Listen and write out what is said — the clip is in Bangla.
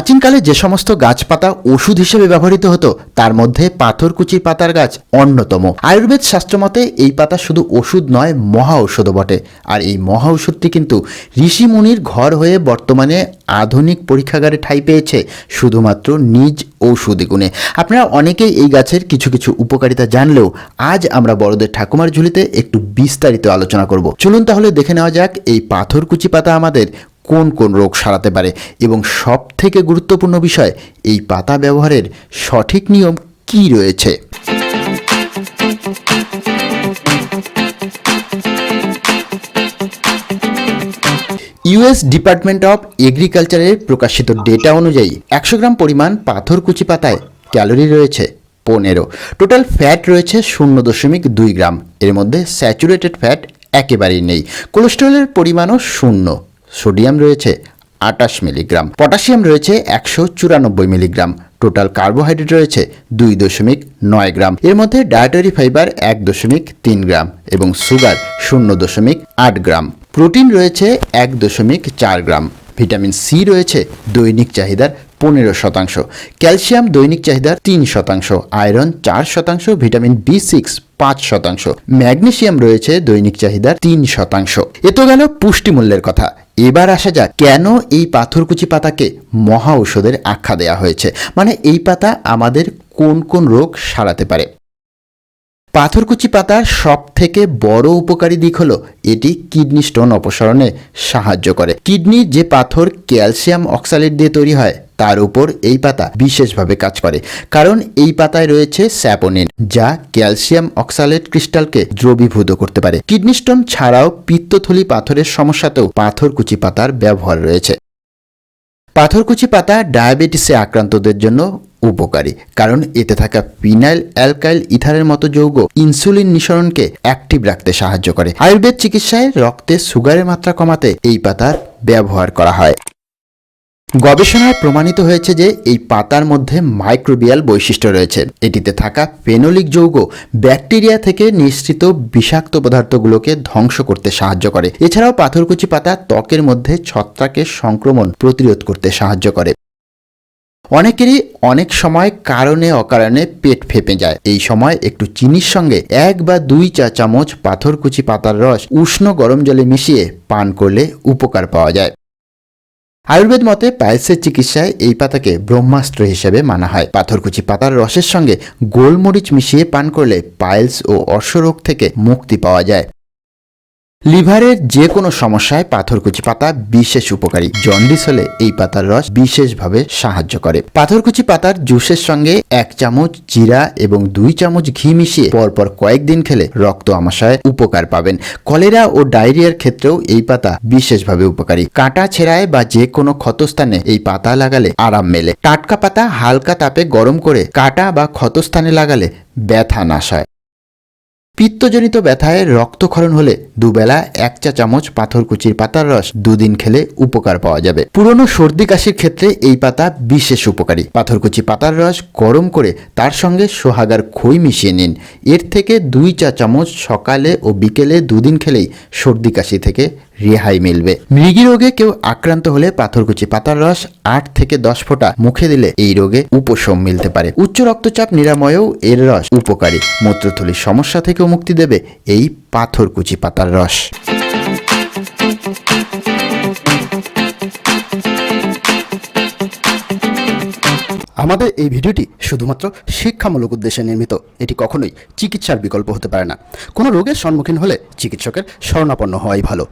প্রাচীনকালে যে সমস্ত গাছপাতা ওষুধ হিসেবে ব্যবহৃত হতো, তার মধ্যে পাথরকুচির পাতার গাছ অন্যতম। আয়ুর্বেদ শাস্ত্রমতে এই পাতা শুধু ওষুধ নয়, মহা ঔষধও বটে। আর এই মহা ঔষধটি কিন্তু ঋষিমুনির ঘর হয়ে বর্তমানে আধুনিক পরীক্ষাগারে ঠাঁই পেয়েছে, শুধুমাত্র নিজ ঔষধি গুণে। আপনারা অনেকেই এই গাছের কিছু কিছু উপকারিতা জানলেও, আজ আমরা বড়দের ঠাকুমার ঝুলিতে একটু বিস্তারিত আলোচনা করব। চলুন তাহলে দেখে নেওয়া যাক, এই পাথরকুচি পাতা আমাদের কোন কোন রোগ সারাতে পারে এবং সব থেকে গুরুত্বপূর্ণ বিষয়, এই পাতা ব্যবহারের সঠিক নিয়ম কি রয়েছে? ইউএস ডিপার্টমেন্ট অফ এগ্রিকালচারের প্রকাশিত ডেটা অনুযায়ী একশো গ্রাম পরিমাণ পাথরকুচি পাতায় ক্যালোরি রয়েছে পনেরো। টোটাল ফ্যাট রয়েছে শূন্য দশমিক দুই গ্রাম। এর মধ্যে স্যাচুরেটেড ফ্যাট একেবারেই নেই। কোলেস্টেরলের পরিমাণও শূন্য। সোডিয়াম রয়েছে আটাশ মিলিগ্রাম, পটাশিয়াম রয়েছে একশো চুরানব্বই মিলিগ্রাম, টোটাল কার্বোহাইড্রেট রয়েছে দুই দশমিক নয় গ্রাম, এর মধ্যে ডায়েটারি ফাইবার এক দশমিক তিন গ্রাম এবং সুগার শূন্য দশমিক আট গ্রাম, প্রোটিন রয়েছে এক দশমিক চার গ্রাম, ভিটামিন সি রয়েছে দৈনিক চাহিদার পনেরো শতাংশ। ক্যালসিয়াম দৈনিক চাহিদার তিন শতাংশ, আয়রন চার শতাংশ, ভিটামিন বি সিক্স পাঁচ শতাংশ, ম্যাগনেসিয়াম রয়েছে দৈনিক চাহিদার তিন শতাংশ। এ তো গেল পুষ্টিমূল্যের কথা। এবার আসা যাক, কেন এই পাথরকুচি পাতাকে মহা ঔষধের আখ্যা দেওয়া হয়েছে? মানে এই পাতা আমাদের কোন কোন রোগ সারাতে পারে? পাথরকুচি পাতার সব থেকে বড় উপকারী দিক হলো, এটি কিডনি স্টোন অপসারণে সাহায্য করে। কিডনির যে পাথর ক্যালসিয়াম অক্সালেট দিয়ে তৈরি হয় তার উপর এই পাতা বিশেষভাবে কাজ করে। কারণ এই পাতায় রয়েছে স্যাপোনিন, যা ক্যালসিয়াম অক্সালেট ক্রিস্টালকে দ্রবীভূত করতে পারে। কিডনি স্টোন ছাড়াও পিত্তথলি পাথরের সমস্যাতেও পাথরকুচি পাতার ব্যবহার রয়েছে। পাথরকুচি পাতা ডায়াবেটিসে আক্রান্তদের জন্য উপকারী, কারণ এতে থাকা পিনাইল অ্যালকাইল ইথারের মতো যৌগ ইনসুলিন নিঃসরণকে অ্যাক্টিভ রাখতে সাহায্য করে। আয়ুর্বেদ চিকিৎসায় রক্তে সুগারের মাত্রা কমাতে এই পাতার ব্যবহার করা হয়। গবেষণায় প্রমাণিত হয়েছে যে এই পাতার মধ্যে মাইক্রোবিয়াল বৈশিষ্ট্য রয়েছে। এটিতে থাকা ফেনোলিক যৌগ ব্যাকটেরিয়া থেকে নিঃসৃত বিষাক্ত পদার্থগুলোকে ধ্বংস করতে সাহায্য করে। এছাড়াও পাথরকুচি পাতা ত্বকের মধ্যে ছত্রাকের সংক্রমণ প্রতিরোধ করতে সাহায্য করে। অনেকেরই অনেক সময় কারণে অকারণে পেট ফেপে যায়। এই সময় একটু চিনির সঙ্গে এক বা দুই চা চামচ পাথরকুচি পাতার রস উষ্ণ গরম জলে মিশিয়ে পান করলে উপকার পাওয়া যায়। আয়ুর্বেদ মতে পায়েসের চিকিৎসায় এই পাতাকে ব্রহ্মাস্ত্র হিসেবে মানা হয়। পাথরকুচি পাতার রসের সঙ্গে গোলমরিচ মিশিয়ে পান করলে পায়েলস ও অশ্বরোগ থেকে মুক্তি পাওয়া যায়। লিভারের যে কোনো সমস্যায় পাথরকুচি পাতা বিশেষ উপকারী। জন্ডিস হলে এই পাতার রস বিশেষভাবে সাহায্য করে। পাথরকুচি পাতার জুসের সঙ্গে এক চামচ জিরা এবং দুই চামচ ঘি মিশিয়ে পরপর কয়েকদিন খেলে রক্ত আমাশয় উপকার পাবেন। কলেরা ও ডায়রিয়ার ক্ষেত্রেও এই পাতা বিশেষভাবে উপকারী। কাঁটা ছেঁড়ায় বা যে কোনো ক্ষতস্থানে এই পাতা লাগালে আরাম মেলে। টাটকা পাতা হালকা তাপে গরম করে কাটা বা ক্ষতস্থানে লাগালে ব্যথা নাশ হয় পিত্তজনিত ব্যথায় রক্তক্ষরণ হলে দুবেলা এক চা চামচ পাথরকুচির পাতার রস দুদিন খেলে উপকার পাওয়া যাবে। পুরনো সর্দি কাশির ক্ষেত্রে এই পাতা বিশেষ উপকারী। পাথরকুচি পাতার রস গরম করে তার সঙ্গে সোহাগার খই মিশিয়ে নিন। এর থেকে দুই চা চামচ সকালে ও বিকেলে দুদিন খেলেই সর্দি কাশি থেকে রেহাই মিলবে। মৃগী রোগে কেউ আক্রান্ত হলে পাথরকুচি পাতার রস আট থেকে দশ ফোঁটা মুখে দিলে এই রোগে উপশম মিলতে পারে। উচ্চ রক্তচাপ নিরাময়েও এর রস উপকারী। মূত্রথলির সমস্যা থেকেও মুক্তি দেবে এই পাথরকুচি পাতার রস। আমাদের এই ভিডিওটি শুধুমাত্র শিক্ষামূলক উদ্দেশ্যে নির্মিত। এটি কখনোই চিকিৎসার বিকল্প হতে পারে না। কোনো রোগের সম্মুখীন হলে চিকিৎসকের শরণাপন্ন হওয়াই ভালো।